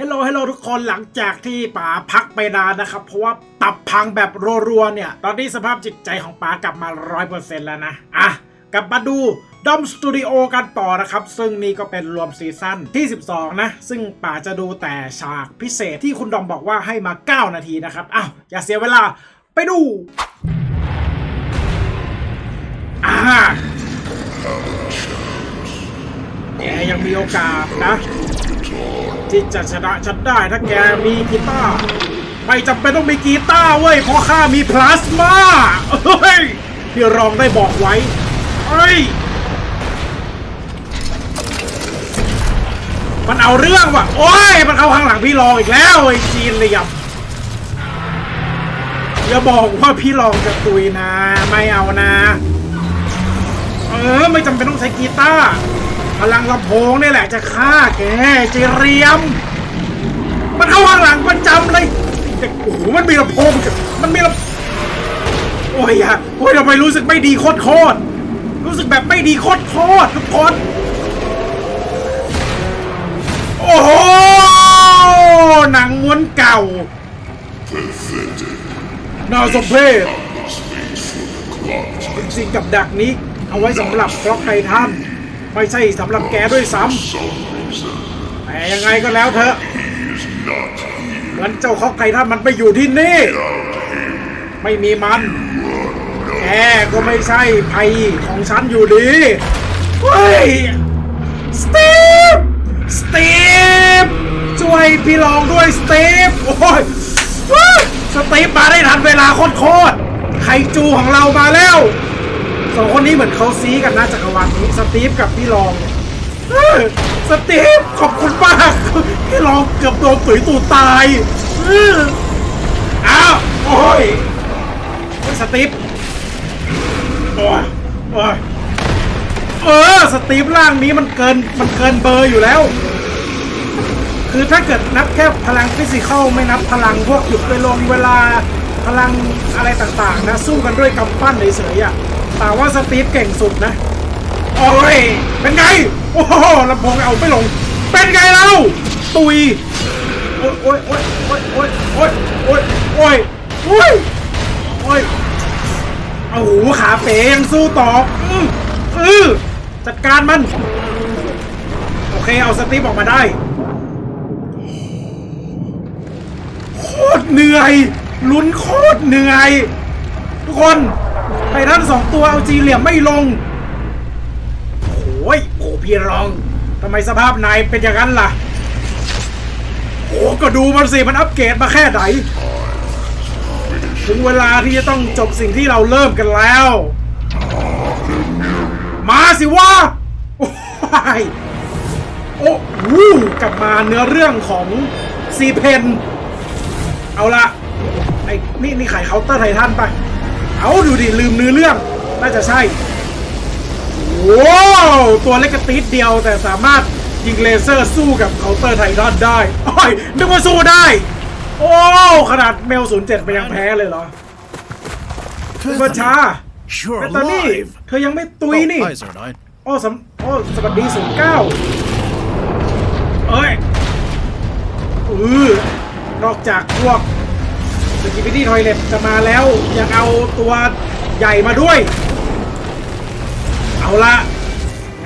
ฮลโหลฮลโหลทุกคนหลังจากที่ป๋าพักไปนานนะครับ เพราะว่าตับพังแบบรัวๆเนี่ย ตอนนี้สภาพจิตใจของป๋ากลับมาร้อยเปอร์เซ็นต์แล้วนะ อะ กลับมาดูดอมสตูดิโอกันต่อนะครับ ซึ่งนี่ก็เป็นรวมซีซั่นที่ 12 นะ ซึ่งป๋าจะดูแต่ฉากพิเศษที่คุณดอมบอกว่าให้มา 9 นาทีนะครับ อ้าวอย่าเสียเวลาไปดู อ่า แกยังมีโอกาสนะ ที่จะชนะฉันได้ถ้าแกมีกีตาร์ไม่จำเป็นต้องมีกีตาร์เว้ยเพราะข้ามีพลาสมาเฮ้ยพี่รองได้บอกไว้เฮ้ยมันเอาเรื่องว่ะ โอ้ย มันเข้าข้างหลังพี่รองอีกแล้วไอ้จีนเลยยำอย่าบอกว่าพี่รองจะตุยนะ ไม่เอานะ เออ ไม่จำเป็นต้องใช้กีตาร์ พลังลำโพงนี่แหละจะฆ่าแกเจเรียม มันเข้าข้างหลังประจำเลยแต่โอ้โหมันมีลำโพงมันมีลำโอ้ยอะโอ้ยทำไมรู้สึกไม่ดีโคตรโคตรรู้สึกแบบไม่ดีโคตรโคตรทุกคนโอ้โหหนังม้วนเก่าน่าสมเพชจริงกับดักนี้ เอาไว้สำหรับคล็อกไททัน ไม่ใช่สำหรับแกด้วยซ้ำแต่ยังไงก็แล้วเถอะมือนเจ้าคล็อกไททันมันไปอยู่ที่นี่ ไม่มีมันแกก็ไม่ใช่ภัยของฉันอยู่ดีเฮ้ยสตีฟสตีฟช่วยพี่ลองด้วยสตีฟโอ้ยเฮ้ยสตีฟมาได้ทันเวลาโคตรๆไคจูของเรามาแล้ว สองคนนี้เหมือนเขาซีกันนะจักรวาลนี้สตีฟกับพี่ลองสตีฟขอบคุณมากพี่ลองเกือบโดนตุ๋ยตูตายอ้าวโอ้ยสตีฟโอ้ยโอ้ยเออสตีฟร่างนี้มันเกินมันเกินเบอร์อยู่แล้ว คือถ้าเกิดนับแค่พลังฟิสิกอลไม่นับพลังพวกหยุดเวลงเวลาพลังอะไรต่างๆนะสู้กันด้วยกำปั้นเฉยๆอะ แต่ว่าสตีฟเก่งสุดนะ โอ้ย เป็นไง โอ้โหลำโพงเอาไม่ลง เป็นไงเรา ตุย โอ้ยโอ้ยโอ้ยโอ้ยโอ้ยโอ้ยโอ้ยโอ้ยโอ้ยโอ้ยเอาหูขาเป๋ยังสู้ต่ออืออือจัดการมัน โอเค เอาสตีฟออกมาได้โคตรเหนื่อยลุ้นโคตรเหนื่อย ทุกคน ททันสองตัวเอาจีเหลี่ยมไม่ลงโอ้ยโอ้พี่รองทำไมสภาพนายเป็นอย่างนั้นล่ะ โอ้ก็ดูมันสิมันอัปเกรดมาแค่ไหนถึงเวลาที่จะต้องจบสิ่งที่เราเริ่มกันแล้ว มาสิวะโอ้ยโอ้วู้กลับมาเนื้อเรื่องของซีเพนเอาละไอ้นี่นี่ขายเคาน์เตอร์ไททันไป เอาดูดิ ลืมเนื้อเรื่อง น่าจะใช่ว้าวตัวเล็กกระติดเดียวแต่สามารถยิงเลเซอร์สู้กับเคาน์เตอร์ไททันได้โอ้ยนึกว่าสู้ได้ โอ้ขนาดเมล07ไปยังแพ้เลยเหรอเบิร์ชา You're แต่ตอนนี้ alive. เธอยังไม่ตุย Oh, นี่ hi, Zerdine. โอ้สำโอ้สวัสดีศูนย์เก้าเอ้ยอือนอกจากพวก สกิปปี้ทอยเล็ตจะมาแล้วยังเอาตัวใหญ่มาด้วย เอาละ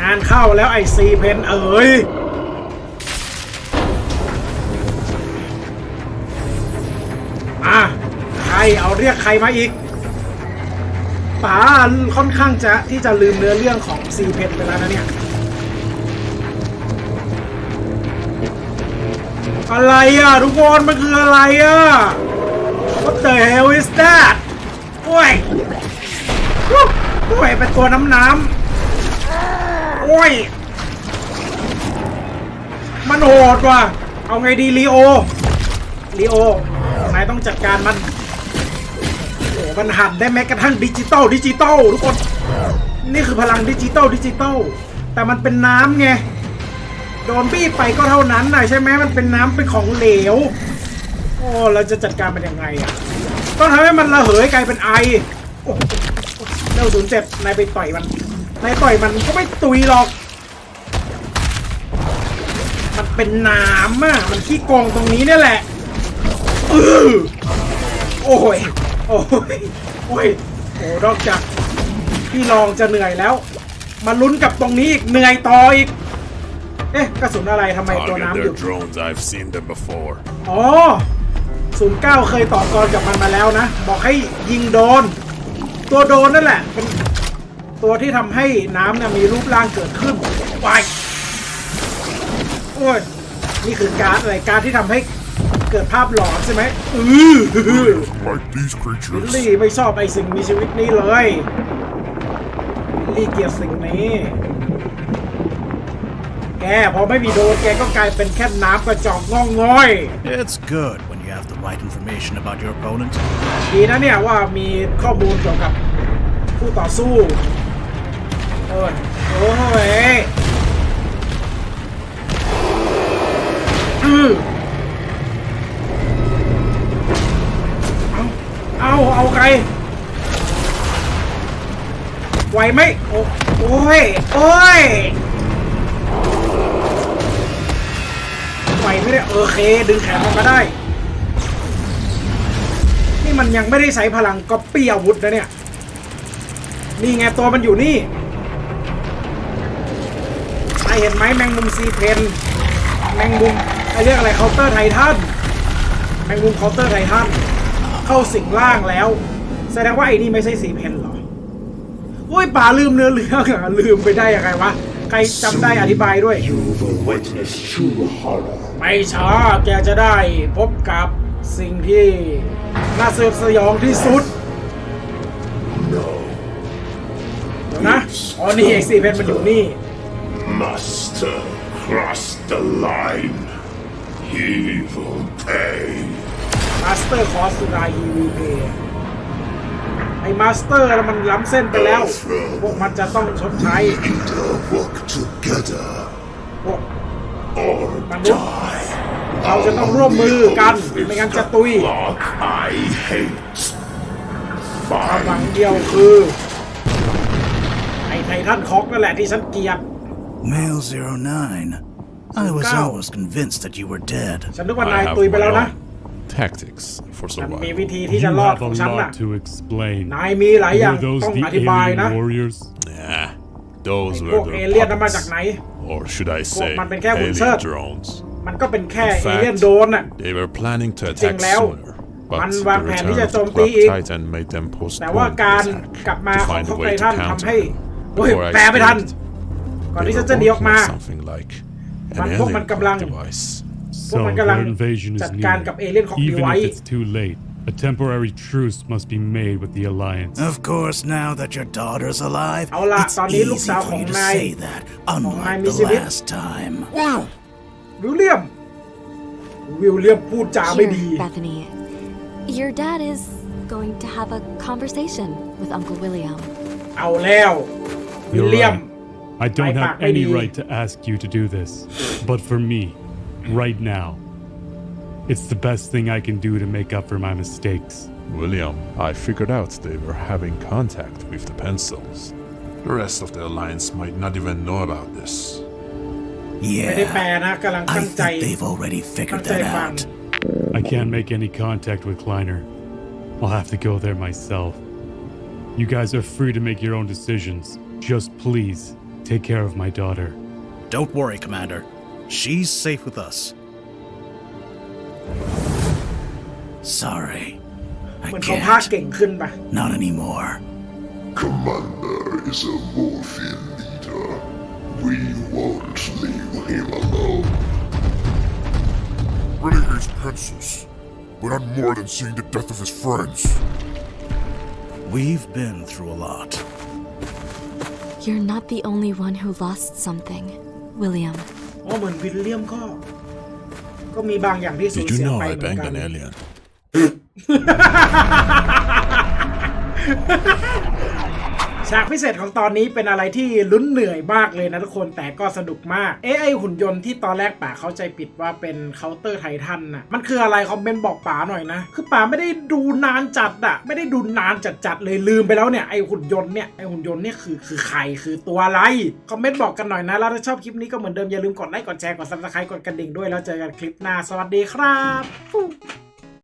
งานเข้าแล้วไอซีเพนเอ๋ยอะใครเอาเรียกใครมาอีกป๋าค่อนข้างจะที่จะลืมเนื้อเรื่องของซีเพนไปแล้วนะเนี่ย อะไรอะ ทุกคนมันคืออะไรอะ What the hell is that โอ้ยโอ้ยเป็นตัวน้ำน้ำโอ้ย มันโหดว่ะ เอาไงดีลีโอลีโอนายต้องจัดการมันโอ้มันหันได้แม้กระทั่งดิจิตอลดิจิตอลทุกคน นี่คือพลังดิจิตอลดิจิตอลแต่มันเป็นน้ำไง โดนบี้ไปก็เท่านั้นนะใช่ไหมมันเป็นน้ำเป็นของเหลว โอ้เราจะจัดการมันยังไงอะต้องทำให้มันระเหยกลายเป็นไอโอ้โหเร็วศูนย์เจ็ดนายไปต่อยมันนายต่อยมันก็ไม่ตุยหรอกทมันเป็นน้ำอะมันขี้โกงตรงนี้เนี่ยแหละเออโอ้ยโอ้ยโอ้ยโอ้นอกจากพี่ลองจะเหนื่อยแล้ว มาลุ้นกับตรงนี้อีกเหนื่อยต่ออีกเอ๊ะกระสุนอะไรทำไมตัว Target น้ำห their ยุด drones. I've seen them before. อ๋อ ศูนย์เก้าเคยต่อกรกับมันมาแล้วนะ บอกให้ยิงโดน ตัวโดนนั่นแหละเป็นตัวที่ทำให้น้ำเนี่ยมีรูปร่างเกิดขึ้นวายโอ้ยนี่คือการ์ดอะไรการ์ดที่ทำให้เกิดภาพหลอนใช่ไหมอือบิลลี่ไม่ชอบไอสิ่งมีชีวิตนี้เลยบิลลี่เกลียดสิ่งนี้ แกพอไม่มีโดนแกก็กลายเป็นแค่น้ำกระจอกงองง่อย It's good right information about your opponent. ดีนะเนี่ยว่ามีข้อมูลเกี่ยวกับผู้ต่อสู้ โอ้ย โอ้ยอือเอาเอา เอาใคร ไหวไหมโอ้โอ้ย โอ้ย ไหวไหมเนี่ยโอเค ดึงแขนมันมาได้ มันยังไม่ได้ใช้พลังก๊อปปี้อาวุธนะเนี่ย นี่ไงตัวมันอยู่นี่ใครเห็นไหมแมงมุมซีเพนแมงมุมไอเรียกอะไรเคาน์เตอร์ไททันแมงมุมเคาน์เตอร์ไททันเข้าสิงร่างแล้ว แสดงว่าไอ้นี่ไม่ใช่ซีเพนเหรอโอ้ยป่าลืมเนื้อเรื่องอะลืมไปได้ยังไงวะ ใครจำได้อธิบายด้วย ไม่ช้าแกจะได้พบกับสิ่งที่ น่าสยดสยองที่สุด No. เดี๋ยวนะอ๋อนี่เอกซีเพนมันอยู่นี่ Master, cross the line. He will pay. มาสเตอร์คอสสุดาฮีวีเพไอ้มาสเตอร์มันล้ำเส้นไปแล้ว พวกมันจะต้องชดใช้ Either work together พวก or Manu- die. เราจะต้องร่วมมือกันไม่งั้นจะตุย Block I hate. ความหวัง Find เดียวคือไอ้ไททันคอกนั่นแหละที่ฉันเกลียด Male 09. I was Go. always convinced that you were dead. ฉันนึกว่านาย I have ตุยไปแล้ว my นะ own tactics for ฉันมีวิ survival. ธีที่จะ You รอด have ของ a ฉันน่ะ lot to explain. นายมีหลายอย่าง Were those ต้อง the อธิบายนะ alien warriors? Nah, those พ were วก the เอเลี่ยนนั้นมาจาก puppets. ไหน Or should I say, มันเป็นแค่หุ่นเชิด alien drones. มันก็เป็นแค่ In เอเลี่ยน fact, โดนน่ะ they were planning to จริง attack แล้ว sooner. มัน But วาง the แผนที่ return จะ of โจมตี Club อีก Titan made them แต่ว่า postpone the การ attack กลับมา to ของ find ท็อ a ปไท way ทัน to ทำ counter ให้ it. โอ้ย Before I แปลไม่ทัน escaped, ก่อน they ที่ were ฉันจะหนีออก working มา on something like an มันพวกมัน alien กำลัง clock device. พวก So มันกำลัง their invasion จั is ดการกับ near. เอเลี่ยนของดี Even ไว้ if it's too late, a temporary truce must be made with the Alliance. Of course, now that your daughter's alive, เอาล่ะ it's ตอนนี้ลูก easy สาวข for อง you to นาย say that, ของนาย unlike มี the ชีวิต last time. วิ ลเลียม วิลเลียมพูดจาไม่ Here, ดี Bethany. Your dad is going to have a conversation with Uncle William. เอาแล้ว วิล You're เลียม right. I don't Ay, have pa, any ay, di. right to ask you to do this. But for me, right now, it's the best thing I can do to make up for my mistakes. William, I figured out they were having contact with the pencils. The rest of the Alliance might not even know about this. ไม่ได้แปล Yeah, นะกำลัง I ตั้งใจ think they've already ตั้ง figured ใจ that ฟัง out. I can't make any contact with Kleiner. I'll have to go there myself. You guys are free to make your own decisions. Just please take care of my daughter. Don't worry, Commander. She's safe with us. Sorry. เห I มือนเขาพาก can't. เก่งขึ้นปะ Not anymore. Commander is a Morphin leader. We won't leave him alone. Really hates pencils, but not more than seeing the death of his friends. We've been through a lot. You're not the only one who lost something, William. อ๋อเหมือนวิลเลียมก็ ก็มีบางอย่างที่สูญ Did you เสีย know ไป I เหมือน banged กัน an alien? ฉากพิเศษของตอนนี้เป็นอะไรที่ลุ้นเหนื่อยมากเลยนะทุกคนแต่ก็สนุกมาก เอ้ไอหุ่นยนต์ที่ตอนแรกป่าเข้าใจผิดว่าเป็นเคาน์เตอร์ไททันน่ะมันคืออะไรคอมเมนต์บอกป่าหน่อยนะ คือป่าไม่ได้ดูนานจัดอะไม่ได้ดูนานจัดๆเลยลืมไปแล้วเนี่ยไอหุ่นยนต์เนี่ยไอหุ่นยนต์เนี่ยคือคือใครคือตัวอะไรคอมเมนต์บอกกันหน่อยนะแล้วถ้าชอบคลิปนี้ก็เหมือนเดิมอย่าลืมกดไลค์กดแชร์กดซับสไครต์กดกระดิ่งด้วยแล้วเจอกันคลิปหน้าสวัสดีครับ